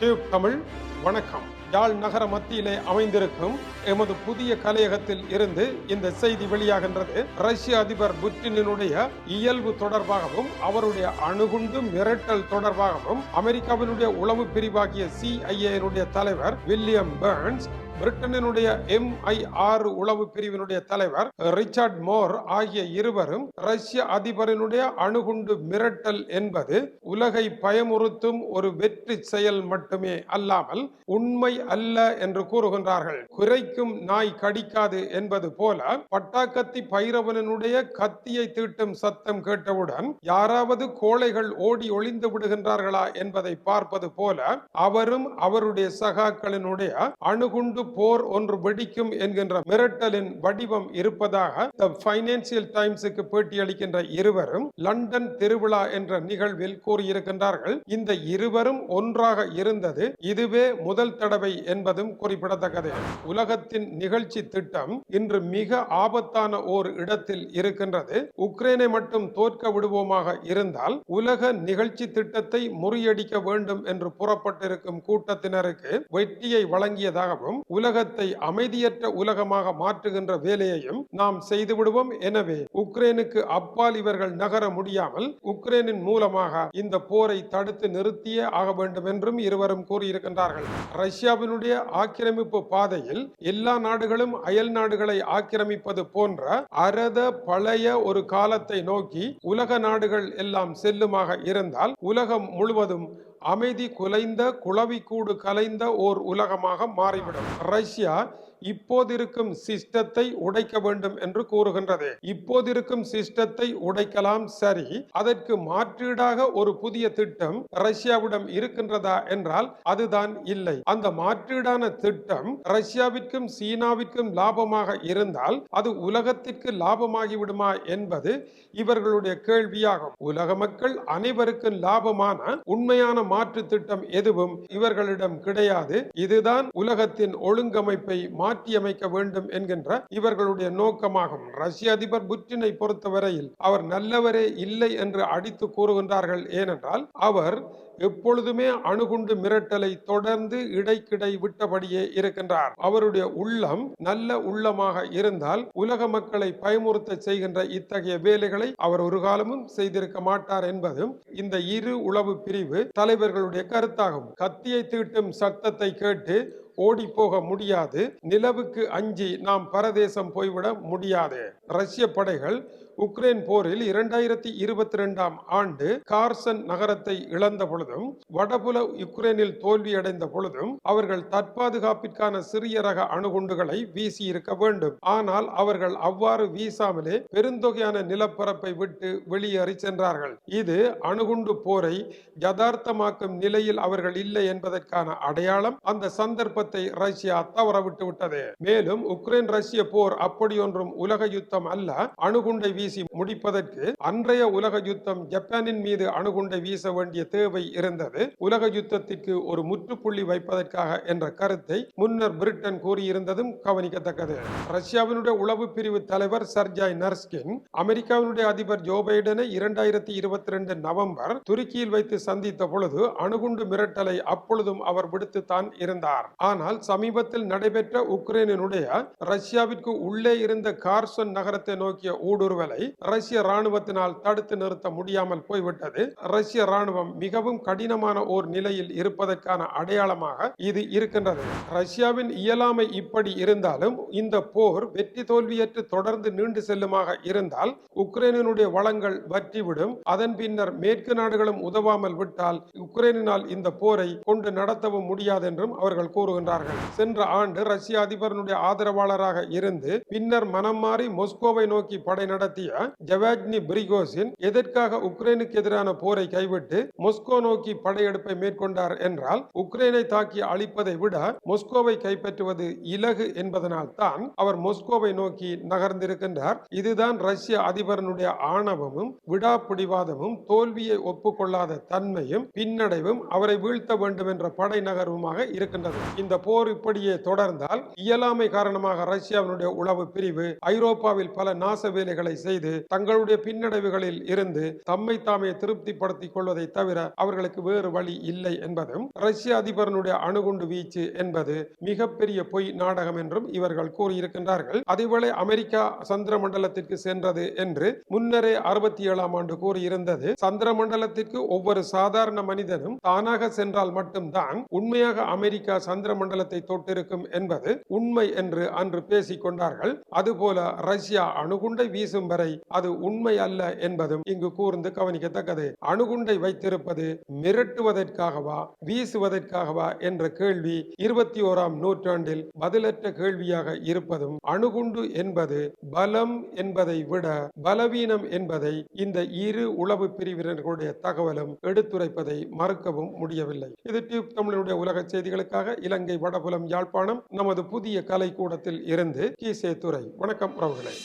Tube Tamil வணக்கம். யாழ் நகர மத்தியிலே அமைந்திருக்கும் எமது புதிய கலையகத்தில் இருந்து இந்த செய்தி வெளியாகின்றது. ரஷ்ய அதிபர் புட்டினுடைய இயல்பு தொடர்பாகவும் அவருடைய அணுகுண்டு மிரட்டல் தொடர்பாகவும் அமெரிக்காவினுடைய உளவு பிரிவாகிய சிஐஏனுடைய தலைவர் வில்லியம் பேர்ன்ஸ் பிரிட்டனினுடைய ஐ ஆறு உளவு பிரிவினுடைய தலைவர் ரிச்சர்ட் மோர் ஆகிய இருவரும் ரஷ்ய அதிபரினுடைய அணுகுண்டு மிரட்டல் என்பது உலகை பயமுறுத்தும் ஒரு வெற்றி செயல் மட்டுமே அல்லாமல் உண்மை அல்ல என்று கூறுகின்றார்கள். குறைக்கும் நாய் கடிக்காது என்பது போல பட்டாக்கத்தி பைரவனனுடைய கத்தியை தீட்டும் சத்தம் கேட்டவுடன் யாராவது கோழைகள் ஓடி ஒளிந்து விடுகின்றார்களா என்பதை பார்ப்பது போல அவரும் அவருடைய சகாக்களினுடைய அணுகுண்டு போர் ஒன்று வெடிக்கும் என்கின்ற மிரட்டலின் வடிவம் இருப்பதாக த பைனான்சியல் டைம்ஸுக்கு பேட்டியளிக்கின்ற இருவரும் லண்டன் திருவிழா என்ற நிகழ்வில் கூறியிருக்கின்றார்கள். இந்த இருவரும் ஒன்றாக இருந்தது இதுவே முதல் தடவை என்பதும் குறிப்பிடத்தக்கது. உலகத்தின் நிகழ்ச்சி திட்டம் இன்று மிக ஆபத்தான ஓர் இடத்தில் இருக்கின்றது. உக்ரைனை மட்டும் தோற்க விடுவோமாக இருந்தால் உலக நிகழ்ச்சி திட்டத்தை முறியடிக்க வேண்டும் என்று புறப்பட்டிருக்கும் கூட்டத்தினருக்கு வெற்றியை வழங்கியதாகவும் உலகத்தை அமைதியற்ற உலகமாக மாற்றுகின்ற வேலையையும் நாம் செய்து விடுவோம் எனவே உக்ரைனுக்கு அப்பால் இவர்கள் நகர முடியாமல் உக்ரைனின் மூலமாக இந்த போரை தடுத்து நிறுத்தியே ஆக வேண்டும் என்றும் இருவரும் கூறியிருக்கின்றார்கள். ரஷ்யாவினுடைய ஆக்கிரமிப்பு பாதையில் எல்லா நாடுகளும் அயல் நாடுகளை ஆக்கிரமிப்பது போன்ற அரத பழைய ஒரு காலத்தை நோக்கி உலக நாடுகள் எல்லாம் செல்லுமாக இருந்தால் உலகம் முழுவதும் அமைதி குலைந்த குளவிக்கூடு கலைந்த ஓர் உலகமாக மாறிவிடும். ரஷ்யா இப்போதிருக்கும் சிஸ்டத்தை உடைக்க வேண்டும் என்று கூறுகின்றது. இப்போதிருக்கும் சிஸ்டத்தை உடைக்கலாம் சரி. அதற்கு மாற்றீடாக ஒரு புதிய திட்டம் ரஷ்யாவிடம் இருக்கின்றதா என்றால் அதுதான் இல்லை. அந்த மாற்றீடான திட்டம் ரஷ்யாவிற்கும் சீனாவிற்கும் லாபமாக இருந்தால் அது உலகத்திற்கு லாபமாகிவிடுமா என்பது இவர்களுடைய கேள்வியாகும். உலக மக்கள் அனைவருக்கும் லாபமான உண்மையான மாற்று திட்டம் எதுவும் இவர்களிடம் கிடையாது. இதுதான் உலகத்தின் ஒழுங்கமைப்பை மா மாற்றியமைக்க வேண்டும் என்கின்ற இவர்களுடைய நோக்கமாகும். ரஷ்ய அதிபர் புட்டினை பொறுத்தவரையில் அவர் நல்லவரே இல்லை என்று அடித்து கூறுகின்றார்கள். ஏனென்றால் அவர் எப்பொழுதுமே அணுகுண்டு மிரட்டலை தொடர்ந்து இடைக்கிடை விட்டபடியே இருக்கின்றார். அவருடைய உள்ளம் நல்ல உள்ளமாக இருந்தால் உலக மக்களை பயமுறுத்த செய்கின்ற இத்தகைய வேலைகளை அவர் ஒரு காலமும் செய்திருக்க மாட்டார் என்பதும் இந்த இரு உளவு பிரிவு தலைவர்களுடைய கருத்தாகும். கத்தியை தீட்டும் சத்தத்தை கேட்டு ஓடி போக முடியாது. நிலவுக்கு அஞ்சி நாம் பரதேசம் போய்விட முடியாது. ரஷ்ய படைகள் உக்ரைன் போரில் இரண்டாயிரத்தி இருபத்தி ரெண்டாம் ஆண்டு கார்சன் நகரத்தை இழந்த பொழுதும் வடபுல யுக்ரைனில் தோல்வியடைந்த பொழுதும் அவர்கள் தற்பாதுகாப்பிற்கான சிறிய ரக அணுகுண்டுகளை வீசி இருக்க வேண்டும். ஆனால் அவர்கள் அவ்வாறு வீசாமலே பெருந்தொகையான நிலப்பரப்பை விட்டு வெளியேறி சென்றார்கள். இது அணுகுண்டு போரை யதார்த்தமாக்கும் நிலையில் அவர்கள் இல்லை என்பதற்கான அடையாளம் அந்த சந்தர்ப்பத்தை ரஷ்யா தவறவிட்டு விட்டது மேலும் உக்ரைன் ரஷ்ய போர் அப்படியொன்றும் உலக யுத்தம் அல்ல அணுகுண்டை வீசி முடிப்பதற்கு அன்றைய உலக யுத்தம் ஜப்பானின் மீது அணுகுண்டை வீச வேண்டிய தேவை இருந்தது. உலக யுத்தத்திற்கு ஒரு முற்றுப்புள்ளி வைப்பதற்காக என்ற கருத்தை முன்னர் பிரிட்டன் கூறியிருந்ததும் கவனிக்கத்தக்கது. ரஷ்யாவினுடைய உளவு பிரிவு தலைவர் சர்ஜாய் நர்ஸ்கின் அமெரிக்காவினுடைய அதிபர் ஜோ பைடனை இரண்டாயிரத்தி இருபத்தி ரெண்டு நவம்பர் துருக்கியில் வைத்து சந்தித்த பொழுது அணுகுண்டு மிரட்டலை அப்பொழுதும் அவர் விடுத்துத்தான் இருந்தார். ஆனால் சமீபத்தில் நடைபெற்ற உக்ரைனினுடைய ரஷ்யாவிற்கு உள்ளே இருந்த கார்சன் நகரத்தை நோக்கிய ஊடுருவலை ரஷ்ய ராணுவத்தினால் தடுத்து நிறுத்த முடியாமல் போய்விட்டது. ரஷ்ய ராணுவம் மிகவும் கடினமான ஓர் நிலையில் இருப்பதற்கான அடையாளமாக இது இருக்கின்றது. ரஷ்யாவின் இயலாமை இப்படி இருந்தாலும் இந்த போர் வெற்றி தோல்வியற்று தொடர்ந்து நீண்டு செல்லுமாக இருந்தால் உக்ரைனுடைய வளங்கள் வற்றிவிடும். அதன் பின்னர் மேற்கு நாடுகளும் உதவாமல் விட்டால் உக்ரைனினால் இந்த போரை கொண்டு நடத்தவும் முடியாது என்றும் அவர்கள் கூறுகின்றார்கள். சென்ற ஆண்டு ரஷ்ய அதிபரனுடைய ஆதரவாளராக இருந்து பின்னர் மனம் மாறி மொஸ்கோவை நோக்கி படை நடத்தி ரஷ்யா ஜவாஜ்னி பிரிகோசின் எதற்காக உக்ரைனுக்கு எதிரான போரை கைவிட்டு மொஸ்கோ நோக்கி படையெடுப்பை மேற்கொண்டார் என்றால் உக்ரைனை தாக்கி அழிப்பதை விட மொஸ்கோவை கைப்பற்றுவது இலகு என்பதனால் தான் அவர் மொஸ்கோவை நோக்கி நகர்ந்திருக்கின்றார். இதுதான் ரஷ்ய அதிபரனுடைய ஆணவமும் விடாப்பிடிவாதமும் தோல்வியை ஒப்புக்கொள்ளாத தன்மையும் பின்னடைவும் அவரை வீழ்த்த வேண்டும் என்ற படை நகர்வுமாக இருக்கின்றது. இந்த போர் இப்படியே தொடர்ந்தால் இயலாமை காரணமாக ரஷ்யாவினுடைய உளவு பிரிவு ஐரோப்பாவில் பல நாச வேலைகளை செய்து செய்து தங்களுடைய பின்னடைவுகளில் இருந்து தம்மை தாமே திருப்திப்படுத்திக் கொள்வதை தவிர அவர்களுக்கு வேறு வழி இல்லை என்பதும் ரஷ்ய அதிபரனுடைய அணுகுண்டு வீச்சு என்பது மிகப்பெரிய பொய் நாடகம் என்றும் இவர்கள் கூறியிருக்கின்றார்கள். அதேவேளை அமெரிக்கா சந்திர மண்டலத்திற்கு சென்றது என்று முன்னரே அறுபத்தி ஏழாம் ஆண்டு கூறியிருந்தது. சந்திர மண்டலத்திற்கு ஒவ்வொரு சாதாரண மனிதனும் தானாக சென்றால் மட்டும்தான் உண்மையாக அமெரிக்கா சந்திர மண்டலத்தை தொட்டிருக்கும் என்பது உண்மை என்று அன்று பேசிக் கொண்டார்கள். அதுபோல ரஷ்யா அணுகுண்டை வீசும் வரை வரை அது உண்மை அல்ல என்பதும் இங்கு கூர்ந்து கவனிக்கத்தக்கது. அணுகுண்டை வைத்திருப்பது மிரட்டுவதற்காகவா வீசுவதற்காகவா என்ற கேள்வி இருபத்தி ஓராம் நூற்றாண்டில் பதிலற்ற கேள்வியாக இருப்பதும் அணுகுண்டு என்பது பலம் என்பதை விட பலவீனம் என்பதை இந்த இரு உளவு பிரிவினர்களுடைய தகவலும் எடுத்துரைப்பதை மறுக்கவும் முடியவில்லை. இது டியூப் தமிழனுடைய உலக செய்திகளுக்காக இலங்கை வடபுலம் யாழ்ப்பாணம் நமது புதிய கலைக்கூடத்தில் இருந்து கீசே துறை வணக்கம் உறவுகளை.